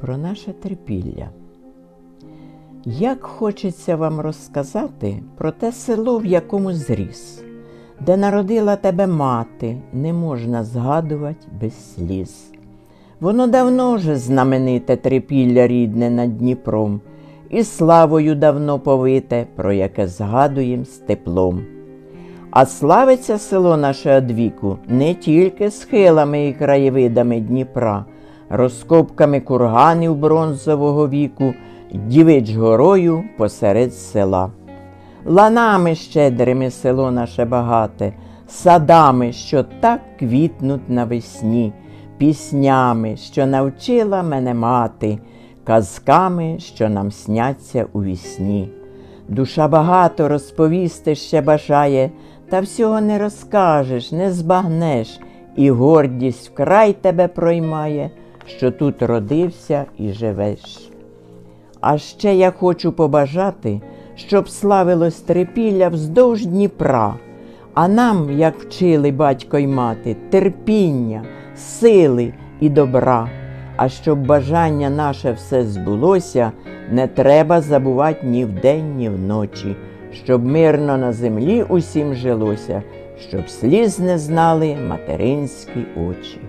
про наше терпілля. Як хочеться вам розказати про те село, в якому зріс, де народила тебе мати, не можна згадувати без сліз. Воно давно вже знамените трипілля рідне над Дніпром, і славою давно повите, про яке згадуєм з теплом. А славиться село наше одвіку не тільки схилами і краєвидами Дніпра, розкопками курганів бронзового віку, дівич горою посеред села. Ланами щедрими село наше багате, садами, що так квітнуть навесні, піснями, що навчила мене мати, казками, що нам сняться у вісні. Душа багато розповісти ще бажає, та всього не розкажеш, не збагнеш, і гордість вкрай тебе проймає, що тут родився і живеш. А ще я хочу побажати, щоб славилось трипілля вздовж Дніпра, а нам, як вчили батько й мати, терпіння, сили і добра. А щоб бажання наше все збулося, не треба забувати ні вдень, ні вночі, щоб мирно на землі усім жилося, щоб сліз не знали материнські очі.